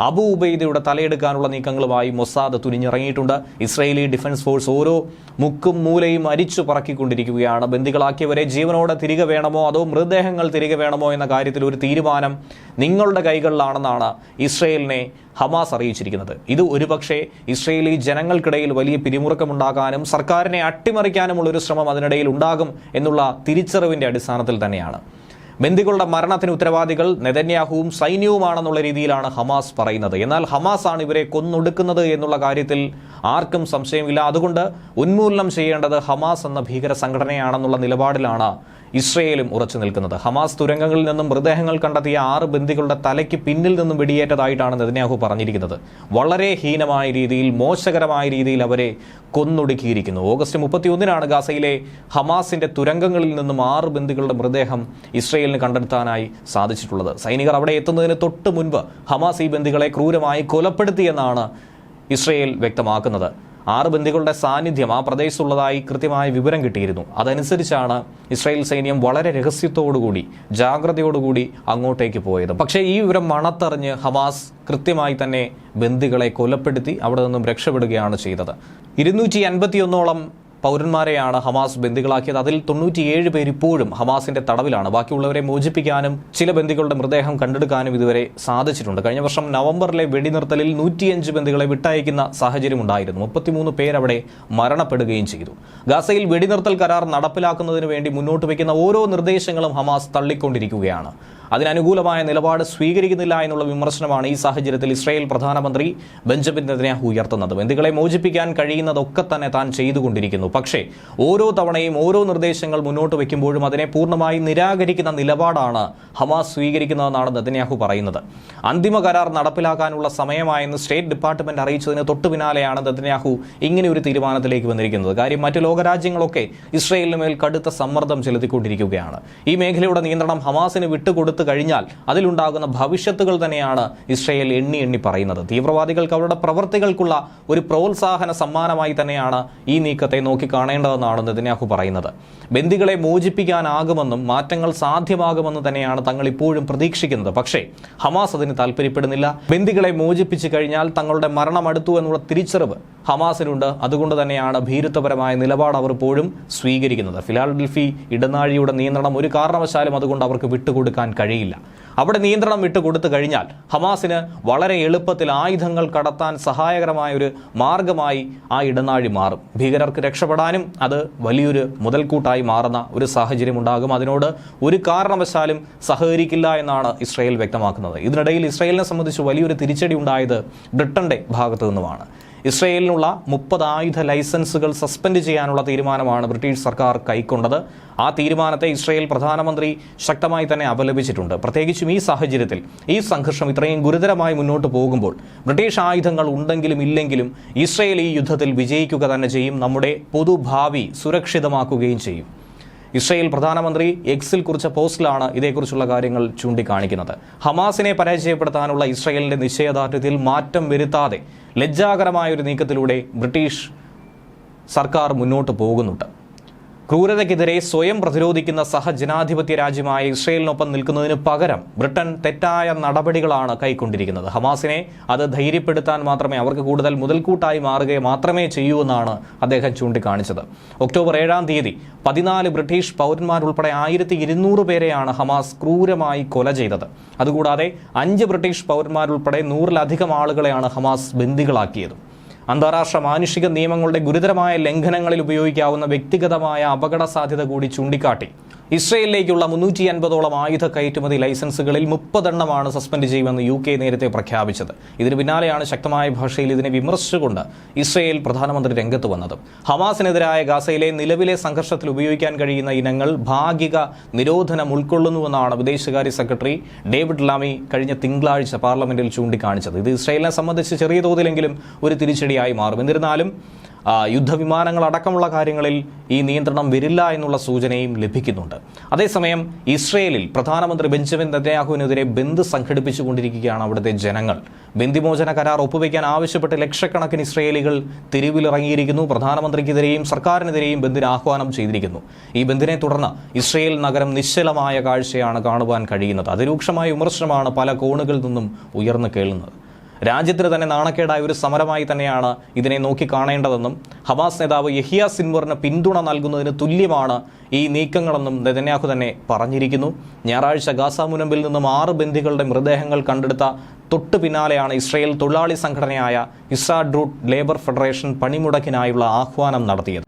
അബു ഉബൈദയുടെ തലയെടുക്കാനുള്ള നീക്കങ്ങളുമായി മൊസാദ് തുനിഞ്ഞിറങ്ങിയിട്ടുണ്ട്. ഇസ്രയേലി ഡിഫൻസ് ഫോഴ്സ് ഓരോ മുക്കും മൂലയും അരിച്ചു പറക്കിക്കൊണ്ടിരിക്കുകയാണ്. ബന്ദികളാക്കിയവരെ ജീവനോടെ തിരികെ വേണമോ അതോ മൃതദേഹങ്ങൾ തിരികെ വേണമോ എന്ന കാര്യത്തിൽ ഒരു തീരുമാനം നിങ്ങളുടെ കൈകളിലാണെന്നാണ് ഇസ്രയേലിനെ ഹമാസ് അറിയിച്ചിരിക്കുന്നത്. ഇത് ഒരുപക്ഷെ ഇസ്രയേലി ജനങ്ങൾക്കിടയിൽ വലിയ പിരിമുറുക്കമുണ്ടാക്കാനും സർക്കാരിനെ അട്ടിമറിക്കാനുമുള്ള ഒരു ശ്രമം അതിനിടയിൽ ഉണ്ടാകും എന്നുള്ള തിരിച്ചറിവിന്റെ അടിസ്ഥാനത്തിൽ തന്നെയാണ്. ബന്ദികളുടെ മരണത്തിന് ഉത്തരവാദികൾ നെതന്യാഹുവും സൈന്യവുമാണെന്നുള്ള രീതിയിലാണ് ഹമാസ് പറയുന്നത്. എന്നാൽ ഹമാസ് ആണ് ഇവരെ കൊന്നൊടുക്കുന്നത് എന്നുള്ള കാര്യത്തിൽ ആർക്കും സംശയമില്ല. അതുകൊണ്ട് ഉന്മൂലനം ചെയ്യേണ്ടത് ഹമാസ് എന്ന ഭീകര സംഘടനയാണെന്നുള്ള നിലപാടിലാണ് ഇസ്രയേലും ഉറച്ചു നിൽക്കുന്നത്. ഹമാസ് തുരങ്കങ്ങളിൽ നിന്നും മൃതദേഹങ്ങൾ കണ്ടെത്തിയ ആറ് ബന്ദികളുടെ തലയ്ക്ക് പിന്നിൽ നിന്നും വെടിയേറ്റതായിട്ടാണ് നെതന്യാഹു പറഞ്ഞിരിക്കുന്നത്. വളരെ ഹീനമായ രീതിയിൽ മോശകരമായ രീതിയിൽ അവരെ കൊന്നൊടുക്കിയിരിക്കുന്നു. ഓഗസ്റ്റ് മുപ്പത്തിയൊന്നിനാണ് ഗാസയിലെ ഹമാസിന്റെ തുരങ്കങ്ങളിൽ നിന്നും ആറ് ബന്ദികളുടെ മൃതദേഹം ഇസ്രയേലിന് കണ്ടെത്താനായി സാധിച്ചിട്ടുള്ളത്. സൈനികർ അവിടെ എത്തുന്നതിന് തൊട്ട് മുൻപ് ഹമാസ് ഈ ബന്ദികളെ ക്രൂരമായി കൊലപ്പെടുത്തിയെന്നാണ് ഇസ്രയേൽ വ്യക്തമാക്കുന്നത്. ആറ് ബന്ദികളുടെ സാന്നിധ്യം ആ പ്രദേശത്തുള്ളതായി കൃത്യമായ വിവരം കിട്ടിയിരുന്നു. അതനുസരിച്ചാണ് ഇസ്രായേൽ സൈന്യം വളരെ രഹസ്യത്തോടുകൂടി ജാഗ്രതയോടുകൂടി അങ്ങോട്ടേക്ക് പോയത്. പക്ഷേ ഈ വിവരം മണത്തറിഞ്ഞ് ഹമാസ് കൃത്യമായി തന്നെ ബന്ദികളെ കൊലപ്പെടുത്തി അവിടെ നിന്നും രക്ഷപ്പെടുകയാണ് ചെയ്തത്. ഇരുന്നൂറ്റി അൻപത്തിയൊന്നോളം പൗരന്മാരെയാണ് ഹമാസ് ബന്ദികളാക്കിയത്. അതിൽ തൊണ്ണൂറ്റിയേഴ് പേര് ഇപ്പോഴും ഹമാസിന്റെ തടവിലാണ്. ബാക്കിയുള്ളവരെ മോചിപ്പിക്കാനും ചില ബന്ദികളുടെ മൃതദേഹം കണ്ടെടുക്കാനും ഇതുവരെ സാധിച്ചിട്ടുണ്ട്. കഴിഞ്ഞ വർഷം നവംബറിലെ വെടിനിർത്തലിൽ നൂറ്റിയഞ്ച് ബന്ദികളെ വിട്ടയക്കുന്ന സാഹചര്യം ഉണ്ടായിരുന്നു. മുപ്പത്തിമൂന്ന് അവിടെ മരണപ്പെടുകയും ചെയ്തു. ഗാസയിൽ വെടിനിർത്തൽ കരാർ നടപ്പിലാക്കുന്നതിന് വേണ്ടി മുന്നോട്ട് വയ്ക്കുന്ന ഓരോ നിർദ്ദേശങ്ങളും ഹമാസ് തള്ളിക്കൊണ്ടിരിക്കുകയാണ്. അതിനനുകൂലമായ നിലപാട് സ്വീകരിക്കുന്നില്ല എന്നുള്ള വിമർശനമാണ് ഈ സാഹചര്യത്തിൽ ഇസ്രായേൽ പ്രധാനമന്ത്രി ബെഞ്ചമിൻ നെതന്യാഹു ഉയർത്തുന്നത്. ബന്ധുക്കളെ മോചിപ്പിക്കാൻ കഴിയുന്നതൊക്കെ തന്നെ താൻ ചെയ്തുകൊണ്ടിരിക്കുന്നു. പക്ഷേ ഓരോ തവണയും ഓരോ നിർദ്ദേശങ്ങൾ മുന്നോട്ട് വയ്ക്കുമ്പോഴും അതിനെ പൂർണമായി നിരാകരിക്കുന്ന നിലപാടാണ് ഹമാസ് സ്വീകരിക്കുന്നതെന്നാണ് നെതന്യാഹു പറയുന്നത്. അന്തിമ കരാർ നടപ്പിലാക്കാനുള്ള സമയമായെന്ന് സ്റ്റേറ്റ് ഡിപ്പാർട്ട്മെന്റ് അറിയിച്ചതിന് തൊട്ടു പിന്നാലെയാണ് നെതന്യാഹു ഇങ്ങനെ ഒരു തീരുമാനത്തിലേക്ക് വന്നിരിക്കുന്നത്. കാര്യം മറ്റു ലോകരാജ്യങ്ങളൊക്കെ ഇസ്രയേലിന് മേൽ കടുത്ത സമ്മർദ്ദം ചെലുത്തിക്കൊണ്ടിരിക്കുകയാണ്. ഈ മേഖലയുടെ നിയന്ത്രണം ഹമാസിന് വിട്ടുകൊടുത്തു കഴിഞ്ഞാൽ അതിലുണ്ടാകുന്ന ഭവിഷ്യത്തുകൾ തന്നെയാണ് ഇസ്രയേൽ എണ്ണി എണ്ണി പറയുന്നത്. തീവ്രവാദികൾക്ക് അവരുടെ പ്രവർത്തികൾക്കുള്ള ഒരു പ്രോത്സാഹന സമ്മാനമായി തന്നെയാണ് ഈ നീക്കത്തെ നോക്കി നോക്കിക്കാണേണ്ടതെന്നാണ് നെതന്യാഹു പറയുന്നത്. ബന്ദികളെ മോചിപ്പിക്കാനാകുമെന്നും മാറ്റങ്ങൾ സാധ്യമാകുമെന്ന് തന്നെയാണ് തങ്ങൾ ഇപ്പോഴും പ്രതീക്ഷിക്കുന്നത്. പക്ഷേ ഹമാസ് അതിന് താല്പര്യപ്പെടുന്നില്ല ബന്ദികളെ മോചിപ്പിച്ചു കഴിഞ്ഞാൽ തങ്ങളുടെ മരണം അടുത്തു എന്നുള്ള തിരിച്ചറിവ് ഹമാസിനുണ്ട്. അതുകൊണ്ട് തന്നെയാണ് ഭീരുത്വപരമായ നിലപാട് അവർ ഇപ്പോഴും സ്വീകരിക്കുന്നത്. ഫിലാഡൽഫി ഇടനാഴിയുടെ നിയന്ത്രണം ഒരു കാരണവശാലും അതുകൊണ്ട് അവർക്ക് വിട്ടുകൊടുക്കാൻ കഴിയില്ല അവിടെ നിയന്ത്രണം വിട്ടു കൊടുത്തു കഴിഞ്ഞാൽ ഹമാസിന് വളരെ എളുപ്പത്തിൽ ആയുധങ്ങൾ കടത്താൻ സഹായകരമായ ഒരു മാർഗമായി ആ ഇടനാഴി മാറും. ഭീകരർക്ക് രക്ഷപ്പെടാനും അത് വലിയൊരു മുതൽക്കൂട്ടായി മാറുന്ന ഒരു സാഹചര്യം ഉണ്ടാകും. അതിനോട് ഒരു കാരണവശാലും സഹകരിക്കില്ല എന്നാണ് ഇസ്രയേൽ വ്യക്തമാക്കുന്നത്. ഇതിനിടയിൽ ഇസ്രയേലിനെ സംബന്ധിച്ച് വലിയൊരു തിരിച്ചടി ഉണ്ടായത് ബ്രിട്ടന്റെ ഭാഗത്തു നിന്നുമാണ്. ഇസ്രയേലിനുള്ള മുപ്പത് ആയുധ ലൈസൻസുകൾ സസ്പെൻഡ് ചെയ്യാനുള്ള തീരുമാനമാണ് ബ്രിട്ടീഷ് സർക്കാർ കൈക്കൊണ്ടത്. ആ തീരുമാനത്തെ ഇസ്രയേൽ പ്രധാനമന്ത്രി ശക്തമായി തന്നെ അപലപിച്ചിട്ടുണ്ട്. പ്രത്യേകിച്ചും ഈ സാഹചര്യത്തിൽ ഈ സംഘർഷം ഇത്രയും ഗുരുതരമായി മുന്നോട്ട് പോകുമ്പോൾ ബ്രിട്ടീഷ് ആയുധങ്ങൾ ഉണ്ടെങ്കിലും ഇല്ലെങ്കിലും ഇസ്രയേൽ ഈ യുദ്ധത്തിൽ വിജയിക്കുക തന്നെ ചെയ്യും. നമ്മുടെ പൊതുഭാവി സുരക്ഷിതമാക്കുകയും ചെയ്യും. ഇസ്രയേൽ പ്രധാനമന്ത്രി എക്സിൽ കുറിച്ച പോസ്റ്റിലാണ് ഇതേക്കുറിച്ചുള്ള കാര്യങ്ങൾ ചൂണ്ടിക്കാണിക്കുന്നത്. ഹമാസിനെ പരാജയപ്പെടുത്താനുള്ള ഇസ്രയേലിന്റെ നിശ്ചയദാർഢ്യത്തിൽ മാറ്റം വരുത്താതെ ലജ്ജാകരമായ ഒരു നീക്കത്തിലൂടെ ബ്രിട്ടീഷ് സർക്കാർ മുന്നോട്ട് പോകുന്നുണ്ട്. ക്രൂരതയ്ക്കെതിരെ സ്വയം പ്രതിരോധിക്കുന്ന സഹജനാധിപത്യ രാജ്യമായ ഇസ്രയേലിനൊപ്പം നിൽക്കുന്നതിന് പകരം ബ്രിട്ടൻ തെറ്റായ നടപടികളാണ് കൈക്കൊണ്ടിരിക്കുന്നത്. ഹമാസിനെ അത് ധൈര്യപ്പെടുത്താൻ മാത്രമേ അവർക്ക് കൂടുതൽ മുതൽക്കൂട്ടായി മാറുകയെ മാത്രമേ ചെയ്യൂ എന്നാണ് അദ്ദേഹം ചൂണ്ടിക്കാണിച്ചത്. ഒക്ടോബർ ഏഴാം തീയതി പതിനാല് ബ്രിട്ടീഷ് പൗരന്മാരുൾപ്പെടെ ആയിരത്തി ഇരുന്നൂറ് പേരെയാണ് ഹമാസ് ക്രൂരമായി കൊല ചെയ്തത്. അതുകൂടാതെ അഞ്ച് ബ്രിട്ടീഷ് പൗരന്മാരുൾപ്പെടെ നൂറിലധികം ആളുകളെയാണ് ഹമാസ് ബന്ദികളാക്കിയത്. അന്താരാഷ്ട്ര മാനുഷിക നിയമങ്ങളുടെ ഗുരുതരമായ ലംഘനങ്ങളിൽ ഉപയോഗിക്കാവുന്ന വ്യക്തിഗതമായ അപകട സാധ്യത കൂടി ചൂണ്ടിക്കാട്ടി. ഇസ്രയേലിലേക്കുള്ള മുന്നൂറ്റി അൻപതോളം ആയുധ കയറ്റുമതി ലൈസൻസുകളിൽ മുപ്പതെണ്ണമാണ് സസ്പെൻഡ് ചെയ്യുമെന്ന് യു കെ നേരത്തെ പ്രഖ്യാപിച്ചത്. ഇതിന് പിന്നാലെയാണ് ശക്തമായ ഭാഷയിൽ ഇതിനെ വിമർശിച്ചുകൊണ്ട് ഇസ്രയേൽ പ്രധാനമന്ത്രി രംഗത്ത് വന്നത്. ഹമാസിനെതിരായ ഗാസയിലെ നിലവിലെ സംഘർഷത്തിൽ ഉപയോഗിക്കാൻ കഴിയുന്ന ഇനങ്ങൾ ഭാഗിക നിരോധനം ഉൾക്കൊള്ളുന്നുവെന്നാണ് വിദേശകാര്യ സെക്രട്ടറി ഡേവിഡ് ലാമി കഴിഞ്ഞ തിങ്കളാഴ്ച പാർലമെന്റിൽ ചൂണ്ടിക്കാണിച്ചത്. ഇത് ഇസ്രയേലിനെ സംബന്ധിച്ച് ചെറിയ തോതിലെങ്കിലും ഒരു തിരിച്ചടിയായി മാറും. എന്നിരുന്നാലും യുദ്ധവിമാനങ്ങൾ അടക്കമുള്ള കാര്യങ്ങളിൽ ഈ നിയന്ത്രണം വരില്ല എന്നുള്ള സൂചനയും ലഭിക്കുന്നുണ്ട്. അതേസമയം ഇസ്രയേലിൽ പ്രധാനമന്ത്രി ബെഞ്ചമിൻ നെതന്യാഹുവിനെതിരെ ബന്ദ് സംഘടിപ്പിച്ചുകൊണ്ടിരിക്കുകയാണ് അവിടുത്തെ ജനങ്ങൾ. ബന്ദിമോചന കരാർ ഒപ്പുവയ്ക്കാൻ ആവശ്യപ്പെട്ട് ലക്ഷക്കണക്കിന് ഇസ്രയേലികൾ തെരുവിലിറങ്ങിയിരിക്കുന്നു. പ്രധാനമന്ത്രിക്കെതിരെയും സർക്കാരിനെതിരെയും ബന്ദിന് ആഹ്വാനം ചെയ്തിരിക്കുന്നു. ഈ ബന്ദിനെ തുടർന്ന് ഇസ്രയേൽ നഗരം നിശ്ചലമായ കാഴ്ചയാണ് കാണുവാൻ കഴിയുന്നത്. അതിരൂക്ഷമായ വിമർശനമാണ് പല കോണുകളിൽ നിന്നും ഉയർന്നു കേളുന്നത് രാജ്യത്തിന് തന്നെ നാണക്കേടായ ഒരു സമരമായി തന്നെയാണ് ഇതിനെ നോക്കിക്കാണേണ്ടതെന്നും ഹമാസ് നേതാവ് യഹിയ സിൻവറിന് പിന്തുണ നൽകുന്നതിന് തുല്യമാണ് ഈ നീക്കങ്ങളെന്നും നെതന്യാഹു തന്നെ പറഞ്ഞിരിക്കുന്നു. ഞായറാഴ്ച ഗാസാമുനമ്പിൽ നിന്നും ആറ് ബന്ധികളുടെ മൃതദേഹങ്ങൾ കണ്ടെടുത്ത തൊട്ടു പിന്നാലെയാണ് ഇസ്രയേൽ തൊഴിലാളി സംഘടനയായ ഇസ്രാഡ്രൂട്ട് ലേബർ ഫെഡറേഷൻ പണിമുടക്കിനായുള്ള ആഹ്വാനം നടത്തിയത്.